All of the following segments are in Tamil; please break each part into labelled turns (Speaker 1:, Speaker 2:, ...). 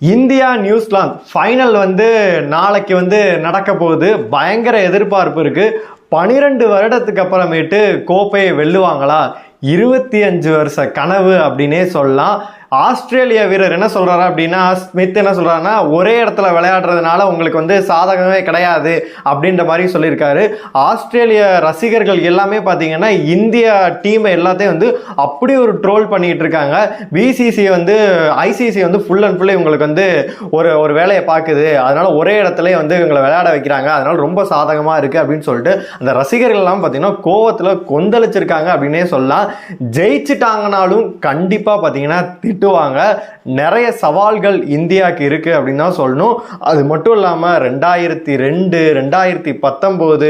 Speaker 1: இந்தியா நியூசிலாந்து ஃபைனல் வந்து நாளைக்கு வந்து நடக்க போகுது. பயங்கர எதிர்பார்ப்பு இருக்குது பனிரெண்டு வருடத்துக்கு அப்புறமேட்டு கோப்பையை வெல்லுவாங்களா? இருபத்தி அஞ்சு வருஷ கனவு அப்படின்னே சொல்லலாம். ஆஸ்திரேலிய வீரர் என்ன சொல்கிறாரு அப்படின்னா ஸ்மித் என்ன சொல்கிறாருன்னா ஒரே இடத்துல விளையாடுறதுனால உங்களுக்கு வந்து சாதகமே கிடையாது அப்படின்ற மாதிரி சொல்லியிருக்காரு. ஆஸ்திரேலிய ரசிகர்கள் எல்லாமே பார்த்தீங்கன்னா இந்தியா டீமை எல்லாத்தையும் வந்து அப்படி ஒரு ட்ரோல் பண்ணிகிட்டு இருக்காங்க. பிசிசி வந்து ஐசிசி வந்து ஃபுல் அண்ட் ஃபுல்லி இவங்களுக்கு வந்து ஒரு ஒரு வேலையை பார்க்குது. அதனால் ஒரே இடத்துல வந்து இவங்களை விளையாட வைக்கிறாங்க. அதனால் ரொம்ப சாதகமாக இருக்குது அப்படின்னு சொல்லிட்டு அந்த ரசிகர்கள்லாம் பார்த்தீங்கன்னா கோவத்தில் கொந்தளிச்சிருக்காங்க அப்படின்னே சொல்லலாம். ஜெயிச்சிட்டாங்கனாலும் கண்டிப்பாக பார்த்தீங்கன்னா திட்டுவாங்க. நிறைய சவால்கள் இந்தியாவுக்கு இருக்குது அப்படின்னு தான் சொல்லணும். அது மட்டும் இல்லாமல் ரெண்டாயிரத்தி ரெண்டு ரெண்டாயிரத்தி பத்தொம்போது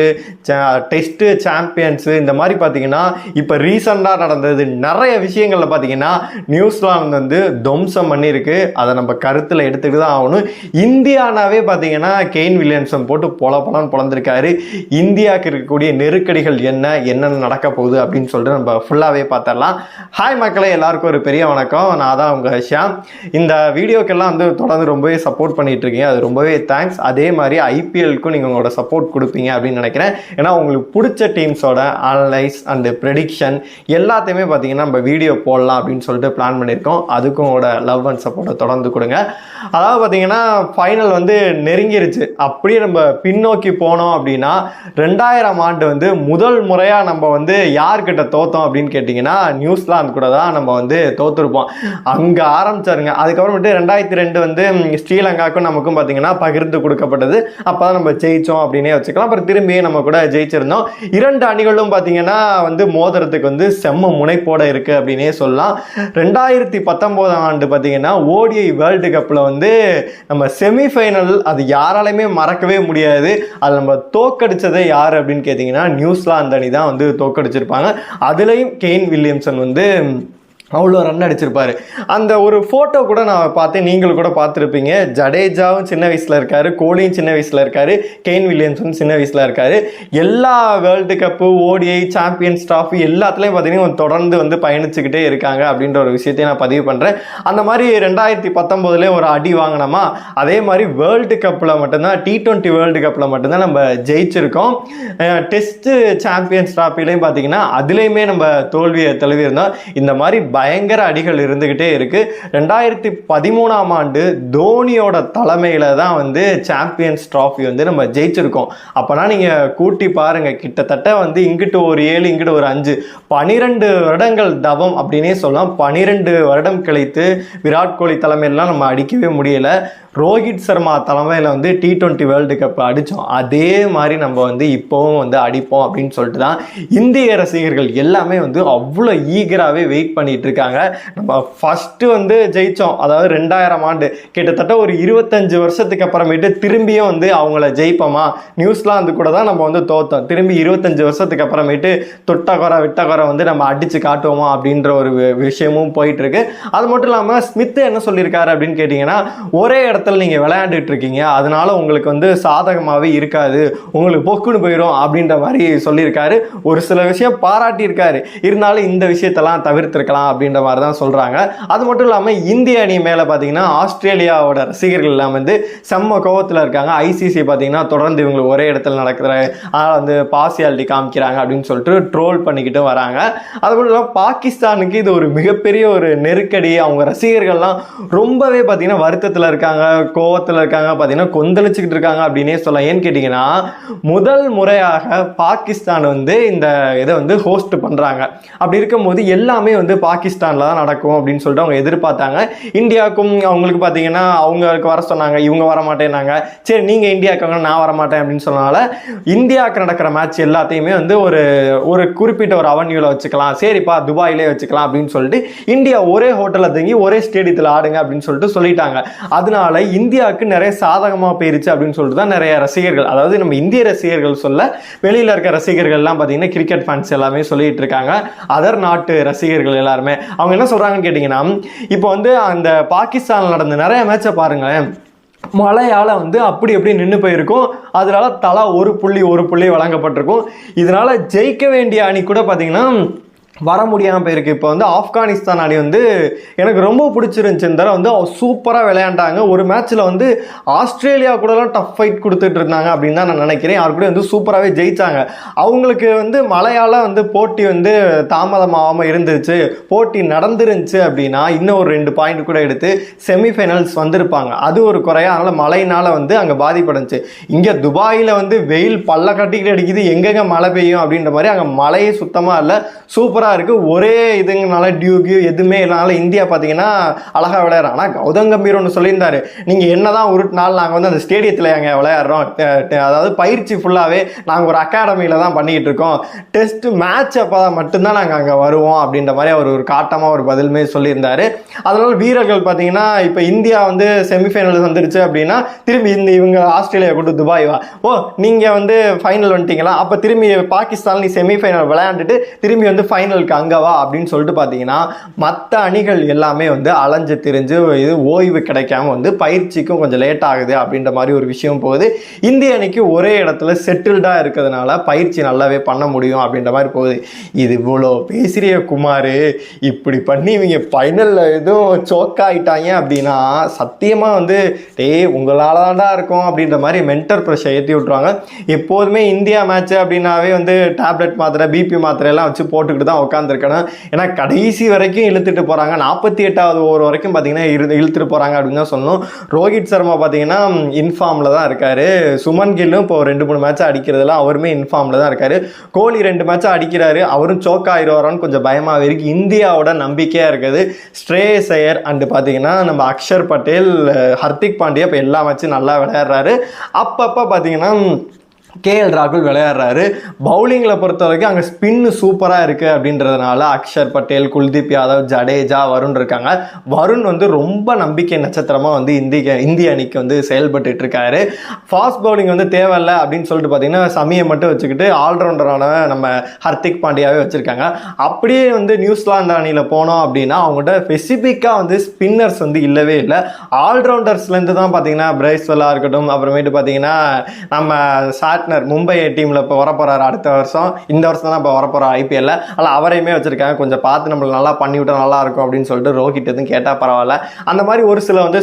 Speaker 1: டெஸ்ட்டு சாம்பியன்ஸு இந்த மாதிரி பார்த்தீங்கன்னா இப்போ ரீசெண்டாக நடந்தது நிறைய விஷயங்களில் பார்த்தீங்கன்னா நியூசிலாந்து வந்து துவம்சம் பண்ணியிருக்கு அதை நம்ம கருத்தில் எடுத்துக்கிட்டு தான் ஆகணும். இந்தியானாவே பார்த்தீங்கன்னா கெயின் வில்லியம்சன் போட்டு பொல பொலன்னு பொழந்திருக்காரு இந்தியாவுக்கு இருக்கக்கூடிய நெருக்கடிகள் என்ன என்னென்ன நடக்க போகுது அப்படின்னு சொல்லிட்டு நம்ம ஃபுல்லாகவே பார்த்துடலாம் ஹாய் மக்களே எல்லாருக்கும் ஒரு பெரிய வணக்கம். நான் தான் உங்கள் ஷியாம். இந்த வீடியோக்கெல்லாம் வந்து தொடர்ந்து ரொம்பவே சப்போர்ட் பண்ணிட்டு இருக்கீங்க அது ரொம்பவே தேங்க்ஸ் அதே மாதிரி ஐபிஎல்க்கும் நீங்கள் உங்களோட சப்போர்ட் கொடுப்பீங்க அப்படின்னு நினைக்கிறேன். ஏன்னா உங்களுக்கு பிடிச்ச டீம்ஸோட அனலைஸ் அண்ட் ப்ரெடிக்ஷன் எல்லாத்தையுமே பார்த்தீங்கன்னா நம்ம வீடியோ போடலாம் அப்படின்னு சொல்லிட்டு பிளான் பண்ணியிருக்கோம். அதுக்கும் உங்களோட லவ் அண்ட் சப்போர்ட்டை தொடர்ந்து கொடுங்க. அதாவது பார்த்தீங்கன்னா ஃபைனல் வந்து நெருங்கிருச்சு. அப்படியே நம்ம பின்னோக்கி போனோம் அப்படின்னா ரெண்டாயிரம் ஆண்டு வந்து முதல் முறையாக நம்ம வந்து யார்கிட்ட தோத்தோம் அப்படின்னு கேட்டிங்கன்னா நியூசிலாந்து கூட தான் நம்ம வந்து தோற்றுருப்போம் அங்கே ஆரம்பிச்சாருங்க. அதுக்கப்புறமேட்டு ரெண்டாயிரத்தி ரெண்டு வந்து ஸ்ரீலங்காவுக்கும் நமக்கும் பார்த்தீங்கன்னா பகிர்ந்து கொடுக்கப்பட்டது. அப்போ தான் நம்ம ஜெயித்தோம் அப்படின்னே வச்சுக்கலாம். அப்புறம் திரும்பியும் நம்ம கூட ஜெயிச்சிருந்தோம். இரண்டு அணிகளும் பார்த்தீங்கன்னா வந்து மோதுறதுக்கு வந்து செம்ம முனைப்போட இருக்குது அப்படின்னே சொல்லலாம். ரெண்டாயிரத்தி பத்தொம்போதாம் ஆண்டு பார்த்தீங்கன்னா ஓடிஐ வேர்ல்டு கப்பில் வந்து நம்ம செமிஃபைனல் அது யாராலையுமே மறக்கவே முடியாது. அது நம்ம தோக்கடிச்சதே யார் அப்படின்னு கேட்டிங்கன்னா நியூசிலாந்து அணி தான் வந்து தோக்கடிச்சிருப்பாங்க. அதுலேயும் கெயின் வில்லியம்சன் வந்து அவ்வளோ ரன் அடிச்சிருப்பாரு. அந்த ஒரு ஃபோட்டோ கூட நான் பார்த்தேன் நீங்கள் கூட பார்த்துருப்பீங்க. ஜடேஜாவும் சின்ன வயசில் இருக்கார் கோலியும் சின்ன வயசில் இருக்காரு கெயின் வில்லியம்ஸும் சின்ன வயசில் இருக்காரு. எல்லா world cup ODI champions trophy எல்லாத்துலேயும் பார்த்தீங்கன்னா தொடர்ந்து வந்து பயணிச்சுக்கிட்டே இருக்காங்க அப்படின்ற ஒரு விஷயத்தையும் நான் பதிவு பண்ணுறேன் அந்த மாதிரி ரெண்டாயிரத்தி பத்தொம்போதுலேயே ஒரு அடி வாங்கினோமா? அதே மாதிரி வேர்ல்டு கப்பில் மட்டும்தான் டி டுவெண்ட்டி வேர்ல்டு கப்பில் மட்டும்தான் நம்ம ஜெயிச்சிருக்கோம். டெஸ்ட்டு சாம்பியன்ஸ் ட்ராஃபிலையும் பார்த்தீங்கன்னா அதுலேயுமே நம்ம தோல்வியை தழுவியிருந்தோம். இந்த மாதிரி பயங்கர அடிகள் இருந்துக்கிட்டே இருக்குது ரெண்டாயிரத்தி பதிமூணாம் ஆண்டு தோனியோட தலைமையில் தான் வந்து சாம்பியன்ஸ் ட்ராஃபி வந்து நம்ம ஜெயிச்சிருக்கோம். அப்போனா நீங்கள் கூட்டி பாருங்க கிட்டத்தட்ட வந்து இங்கிட்டு ஒரு ஏழு இங்கிட்டு ஒரு அஞ்சு பனிரெண்டு வருடங்கள் தவம் அப்படின்னே சொல்லலாம். பனிரெண்டு வருடம் கழித்து விராட் கோலி தலைமையிலாம் நம்ம அடிக்கவே முடியல. ரோஹித் சர்மா தலைமையில் வந்து டி ட்வெண்ட்டி வேர்ல்டு கப் அடித்தோம் அதே மாதிரி நம்ம வந்து இப்போவும் வந்து அடிப்போம் அப்படின்னு சொல்லிட்டு தான் இந்திய ரசிகர்கள் எல்லாமே வந்து அவ்வளோ ஈகராகவே வெயிட் பண்ணிகிட்ருக்காங்க இருக்காங்க. நம்ம ஃபஸ்ட்டு வந்து ஜெயித்தோம் அதாவது ரெண்டாயிரம் ஆண்டு. கிட்டத்தட்ட ஒரு இருபத்தஞ்சு வருஷத்துக்கு அப்புறமேட்டு திரும்பியும் வந்து அவங்கள ஜெயிப்போமா? நியூசிலாந்து கூட தான் நம்ம வந்து தோத்தோம். திரும்பி இருபத்தஞ்சு வருஷத்துக்கு அப்புறமேட்டு தொட்டகுறை விட்டகுறை வந்து நம்ம அடித்து காட்டுவோமா அப்படின்ற ஒரு விஷயமும் போயிட்டுருக்கு அது மட்டும் இல்லாமல் ஸ்மித் என்ன சொல்லியிருக்காரு அப்படின்னு கேட்டிங்கன்னா ஒரே இடத்துல இடத்துல நீங்கள் விளையாண்டுட்டு இருக்கீங்க. அதனால உங்களுக்கு வந்து சாதகமாகவே இருக்காது. உங்களுக்கு பொக்குன்னு போயிடும் அப்படின்ற மாதிரி சொல்லியிருக்காரு. ஒரு சில விஷயம் பாராட்டியிருக்காரு. இருந்தாலும் இந்த விஷயத்தெல்லாம் தவிர்த்திருக்கலாம் அப்படின்ற மாதிரி தான் சொல்கிறாங்க அது மட்டும் இல்லாமல் இந்திய அணி மேலே பார்த்தீங்கன்னா ஆஸ்திரேலியாவோட ரசிகர்கள் எல்லாம் வந்து செம்ம கோவத்தில் இருக்காங்க. ஐசிசி பார்த்தீங்கன்னா தொடர்ந்து இவங்களுக்கு ஒரே இடத்துல நடக்கிற அதனால் வந்து பாசியாலிட்டி காமிக்கிறாங்க அப்படின்னு சொல்லிட்டு ட்ரோல் பண்ணிக்கிட்டு வராங்க. அது மட்டும் இல்லாமல் பாகிஸ்தானுக்கு இது ஒரு மிகப்பெரிய ஒரு நெருக்கடி. அவங்க ரசிகர்கள்லாம் ரொம்பவே பார்த்தீங்கன்னா வருத்தத்தில் இருக்காங்க. கோவத்தில் இருக்காங்க பார்த்தீங்கன்னா கொந்தளிச்சுக்கிட்டு இருக்காங்க அப்படின்னே சொல்லலாம். ஏன்னு கேட்டிங்கன்னா முதல் முறையாக பாகிஸ்தான் வந்து இந்த இதை வந்து ஹோஸ்ட் பண்ணுறாங்க அப்படி இருக்கும்போது எல்லாமே வந்து பாகிஸ்தானில் தான் நடக்கும் அப்படின்னு சொல்லிட்டு அவங்க எதிர்பார்த்தாங்க. இந்தியாவுக்கும் அவங்களுக்கு பார்த்தீங்கன்னா அவங்களுக்கு வர சொன்னாங்க இவங்க வர மாட்டேன்னாங்க சரி நீங்கள் இந்தியாவுக்கு வாங்க, நான் வர மாட்டேன் அப்படின்னு சொன்னனால இந்தியாவுக்கு நடக்கிற மேட்ச் எல்லாத்தையுமே வந்து ஒரு ஒரு குறிப்பிட்ட ஒரு அவன்யூவில் வச்சுக்கலாம். சரிப்பா துபாயிலே வச்சுக்கலாம் அப்படின்னு சொல்லிட்டு இந்தியா ஒரே ஹோட்டலில் தங்கி ஒரே ஸ்டேடியத்தில் ஆடுங்க அப்படின்னு சொல்லிட்டு சொல்லிட்டாங்க. அதனால இந்தியாவுக்கு நிறைய சாதகமாக போயிருச்சு அப்படின்னு சொல்லிட்டு தான் நிறைய ரசிகர்கள் அதாவது நம்ம இந்திய ரசிகர்கள் சொல்ல வெளியில் இருக்க ரசிகர்கள்லாம் பார்த்தீங்கன்னா கிரிக்கெட் ஃபேன்ஸ் எல்லாமே சொல்லிட்டு இருக்காங்க. அதர் நாட்டு ரசிகர்கள் எல்லாருமே. அவங்க என்ன சொல்கிறாங்கன்னு கேட்டிங்கன்னா இப்போ வந்து அந்த பாகிஸ்தானில் நடந்த நிறைய மேட்சை பாருங்களேன். மழையால் வந்து அப்படி எப்படி நின்று போயிருக்கும். அதனால தலா ஒரு புள்ளி ஒரு புள்ளி வழங்கப்பட்டிருக்கும். இதனால ஜெயிக்க வேண்டிய அணி கூட பார்த்தீங்கன்னா வர முடியாமல் போயிருக்கு. இப்போ வந்து ஆப்கானிஸ்தான் அணி வந்து எனக்கு ரொம்ப பிடிச்சிருந்துச்சு. இந்த தடவை வந்து சூப்பராக விளையாண்டாங்க. ஒரு மேட்ச்சில் வந்து ஆஸ்திரேலியா கூடலாம் டஃப் ஃபைட் கொடுத்துட்டு இருந்தாங்க அப்படின்னு தான் நான் நினைக்கிறேன். யார் கூட வந்து சூப்பராகவே ஜெயித்தாங்க அவங்களுக்கு வந்து மழையால் வந்து போட்டி வந்து தாமதமாகாமல் இருந்துச்சு. போட்டி நடந்துருந்துச்சு அப்படின்னா இன்னும் ஒரு ரெண்டு பாயிண்ட் கூட எடுத்து செமிஃபைனல்ஸ் வந்திருப்பாங்க. அது ஒரு குறையாக அதனால் மழையினால் வந்து அங்கே பாதிப்படைஞ்சு இங்கே துபாயில் வந்து வெயில் பல்ல கட்டிக்கிட்டு அடிக்குது. எங்கெங்கே மழை பெய்யும் அப்படின்ற மாதிரி அங்கே மழையே சுத்தமாக இல்லை. சூப்பராக இருக்குது ஒரே இதுங்கனால டியூ கியூ எதுவுமே இல்லைனால இந்தியா பார்த்தீங்கன்னா அழகாக விளையாடுறாங்க ஆனால் கௌதம் கம்பீர் ஒன்று சொல்லியிருந்தாரு. நீங்கள் என்னதான் தான் உருட்டினாலும் நாங்கள் வந்து அந்த ஸ்டேடியத்தில் எங்கே விளையாடுறோம். அதாவது பயிற்சி ஃபுல்லாகவே நாங்கள் ஒரு அகாடமியில் தான் பண்ணிக்கிட்டு இருக்கோம். டெஸ்ட் மேட்ச் அப்போ மட்டும்தான் நாங்கள் அங்கே வருவோம் அப்படின்ற மாதிரி அவர் ஒரு காட்டமாக ஒரு பதிலுமே சொல்லியிருந்தார். அதனால் வீரர்கள் பார்த்தீங்கன்னா இப்போ இந்தியா வந்து செமிஃபைனல் வந்துருச்சு அப்படின்னா திரும்பி இந்த இவங்க ஆஸ்திரேலியா கொண்டு துபாய் வா. ஓ நீங்கள் வந்து ஃபைனல் வந்துட்டீங்களா? அப்போ திரும்பி பாகிஸ்தான் நீ செமிஃபைனல் விளையாண்டுட்டு திரும்பி வந்து ஃபைனல் அங்கே அப்படின்னு சொல்லிட்டு பார்த்தீங்கன்னா மற்ற அணிகள் எல்லாமே வந்து அலைஞ்சு திரிஞ்சு இது ஓய்வு கிடைக்காம வந்து பயிற்சிக்கும் கொஞ்சம் லேட் ஆகுது அப்படின்ற மாதிரி ஒரு விஷயம் போகுது. இந்திய அணிக்கு ஒரே இடத்துல செட்டில்டாக இருக்கிறதுனால பயிற்சி நல்லாவே பண்ண முடியும் அப்படின்ற மாதிரி போகுது. இது இவ்வளோ பேசுறிய குமார். இப்படி பண்ணி இவங்க ஃபைனலில் எதுவும் சோக் அப்படின்னா சத்தியமாக வந்து டேய் உங்களால் தான்டா இருக்கும் அப்படின்ற மாதிரி மென்டர் ப்ரெஷர் ஏற்றி விட்ருவாங்க எப்போதுமே இந்தியா மேட்ச் அப்படின்னாவே வந்து டேப்லெட் மாத்திரை பிபி மாத்திரையெல்லாம் வச்சு போட்டுக்கிட்டு தான் உட்காந்துருக்கணும் ஏன்னா கடைசி வரைக்கும் இழுத்துட்டு போகிறாங்க நாற்பத்தி எட்டாவது ஓவர் வரைக்கும் பார்த்தீங்கன்னா இரு இழுத்துட்டு போகிறாங்க அப்படின்னு தான் சொல்லணும். ரோஹித் சர்மா பார்த்தீங்கன்னா இன்ஃபார்மில் தான் இருக்கார். சுமன் கில்லும் இப்போ ரெண்டு மூணு மேட்ச் அடிக்கிறதுல அவருமே இன்ஃபார்மில் தான் இருக்கார். கோலி ரெண்டு மேட்ச் அடிக்கிறாரு. அவரும் சோக் ஆயிடுவாரான்னு கொஞ்சம் பயமாகவே இருக்கு. இந்தியாவோட நம்பிக்கையாக இருக்குது. ஸ்ரேயஸ் ஐயர் அண்டு பார்த்தீங்கன்னா நம்ம அக்ஷர் பட்டேல் ஹர்திக் பாண்டியா இப்போ எல்லா மேட்சும் நல்லா விளையாடுறாரு. அப்பப்போ பார்த்தீங்கன்னா கேஎல் ராகுல் விளையாடுறாரு. பவுலிங்கில் பொறுத்த வரைக்கும் அங்கே ஸ்பின்னு சூப்பராக இருக்குது அப்படின்றதுனால அக்ஷர் பட்டேல் குல்தீப் யாதவ் ஜடேஜா வருண் இருக்காங்க. வருண் வந்து ரொம்ப நம்பிக்கை நட்சத்திரமாக வந்து இந்திய இந்திய அணிக்கு வந்து செயல்பட்டு இருக்காரு ஃபாஸ்ட் பவுலிங் வந்து தேவையில்லை அப்படின்னு சொல்லிட்டு பார்த்தீங்கன்னா சமியை மட்டும் வச்சுக்கிட்டு ஆல்ரவுண்டரான நம்ம ஹர்திக் பாண்டியாவே வச்சுருக்காங்க. அப்படியே வந்து நியூசிலாந்து அணியில் போனோம் அப்படின்னா அவங்கள்ட்ட ஸ்பெசிஃபிக்காக வந்து ஸ்பின்னர்ஸ் வந்து இல்லவே இல்லை. ஆல்ரவுண்டர்ஸ்லேருந்து தான் பார்த்தீங்கன்னா பிரைஸ்வெல்லாக இருக்கட்டும் அப்புறமேட்டு பார்த்தீங்கன்னா நம்ம சாட்னர் மும்பை டீமில் இப்போ வரப்போகிறாரு அடுத்த வருஷம். இந்த வருஷம் தான் இப்போ வரப்போகிறார் ஐபிஎல்ல அதில் அவரையுமே வச்சுருக்காங்க. கொஞ்சம் பார்த்து நம்மளுக்கு நல்லா பண்ணிவிட்டா நல்லா இருக்கும் அப்படின்னு சொல்லிட்டு ரோஹித் எதுவும் கேட்டால் பரவாயில்ல. அந்த மாதிரி ஒரு சில வந்து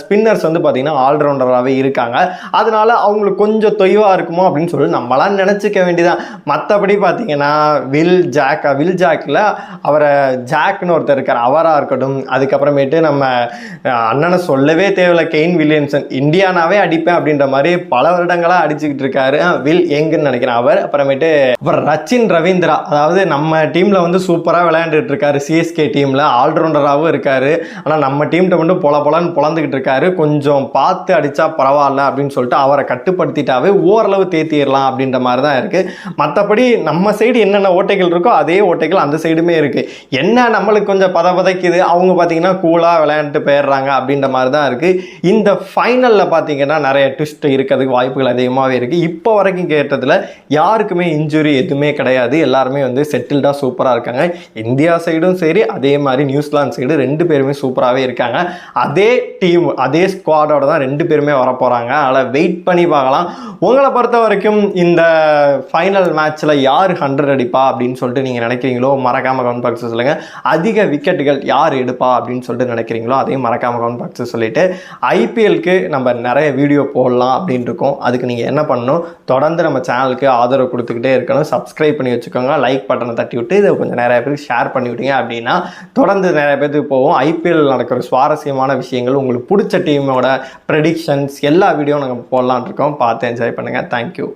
Speaker 1: ஸ்பின்னர்ஸ் வந்து பார்த்தீங்கன்னா ஆல்ரவுண்டராகவே இருக்காங்க. அதனால அவங்களுக்கு கொஞ்சம் தொய்வாக இருக்குமோ அப்படின்னு சொல்லி நம்மளாம் நினச்சிக்க வேண்டியதான் மற்றபடி பார்த்தீங்கன்னா வில் ஜாக்கா வில் ஜாக்கில் அவரை ஜாக்னு ஒருத்தர் இருக்கார். அவராக இருக்கட்டும். அதுக்கப்புறமேட்டு நம்ம அண்ணனை சொல்லவே தேவையில்ல. கெயின் வில்லியம்சன் இந்தியானாவே அடிப்பேன் அப்படின்ற மாதிரி பல வருடங்களாக அடிச்சுக்கிட்டு இருக்காரு. வில் எங்குன்னு நினைக்கிறேன். அவர் அப்புறமேட்டு அப்புறம் ரச்சின் ரவீந்திரா. அதாவது நம்ம டீமில் வந்து சூப்பராக விளையாண்டுட்டு இருக்காரு. சிஎஸ்கே டீமில் ஆல்ரவுண்டராகவும் இருக்காரு. ஆனால் நம்ம டீம்கிட்ட மட்டும் பொல பொலன்னு பொழந்துக்கிட்டு இருக்காரு. கொஞ்சம் பார்த்து அடித்தா பரவாயில்ல அப்படின்னு சொல்லிட்டு அவரை கட்டுப்படுத்திட்டாவே ஓரளவு தேத்திடலாம் அப்படின்ற மாதிரி தான் இருக்குது மற்றபடி நம்ம சைடு என்னென்ன ஓட்டைகள் இருக்கோ அதே ஓட்டைகள் அந்த சைடுமே இருக்குது என்ன நம்மளுக்கு கொஞ்சம் பத பதைக்குது அவங்க பார்த்தீங்கன்னா கூலாக விளையாண்டுட்டு போயிடுறாங்க அப்படின்ற மாதிரி தான் இருக்குது இந்த ஃபைனலில் பார்த்தீங்கன்னா நிறைய ட்விஸ்ட் இருக்கிறதுக்கு வாய்ப்புகள் அதிகமாகவே இருக்குது இப்போ இப்போ வரைக்கும் கேட்டதில் யாருக்குமே இன்ஜுரி எதுவுமே கிடையாது. எல்லாருமே வந்து செட்டில்டாக சூப்பராக இருக்காங்க. இந்தியா சைடும் சரி அதே மாதிரி நியூசிலாந்து சைடு ரெண்டு பேருமே சூப்பராகவே இருக்காங்க. அதே டீம் அதே ஸ்குவாடோட தான் ரெண்டு பேருமே வர போகிறாங்க அதனால் வெயிட் பண்ணி பார்க்கலாம். உங்களை பொறுத்த வரைக்கும் இந்த ஃபைனல் மேட்ச்சில் யார் ஹண்ட்ரட் அடிப்பா அப்படின்னு சொல்லிட்டு நீங்கள் நினைக்கிறீங்களோ மறக்காமல் கவுண்ட் பாக்ஸ் சொல்லுங்கள் அதிக விக்கெட்டுகள் யார் எடுப்பா அப்படின்னு சொல்லிட்டு நினைக்கிறீங்களோ அதையும் மறக்காமல் கவுண்ட் பாக்ஸ் சொல்லிட்டு ஐபிஎல்க்கு நம்ம நிறைய வீடியோ போடலாம் அப்படின்னு இருக்கோம். அதுக்கு நீங்கள் என்ன பண்ணணும்? தொடர்ந்து நம்ம சேனலுக்கு ஆதரவு கொடுத்துக்கிட்டே இருக்கணும். சப்ஸ்கிரைப் பண்ணி வச்சுக்கோங்க. லைக் பட்டனை தட்டி விட்டு இதை கொஞ்சம் நிறைய பேருக்கு ஷேர் பண்ணி விட்டீங்க அப்படின்னா தொடர்ந்து நிறைய பேருக்கு போவோம் ஐபிஎல் நடக்கிற சுவாரஸ்யமான விஷயங்கள் உங்களுக்கு பிடிச்ச டீமோட ப்ரெடிக்ஷன்ஸ் எல்லா வீடியோ நாங்கள் போடலான் இருக்கோம். பார்த்து என்ஜாய் பண்ணுங்கள் தேங்க்யூ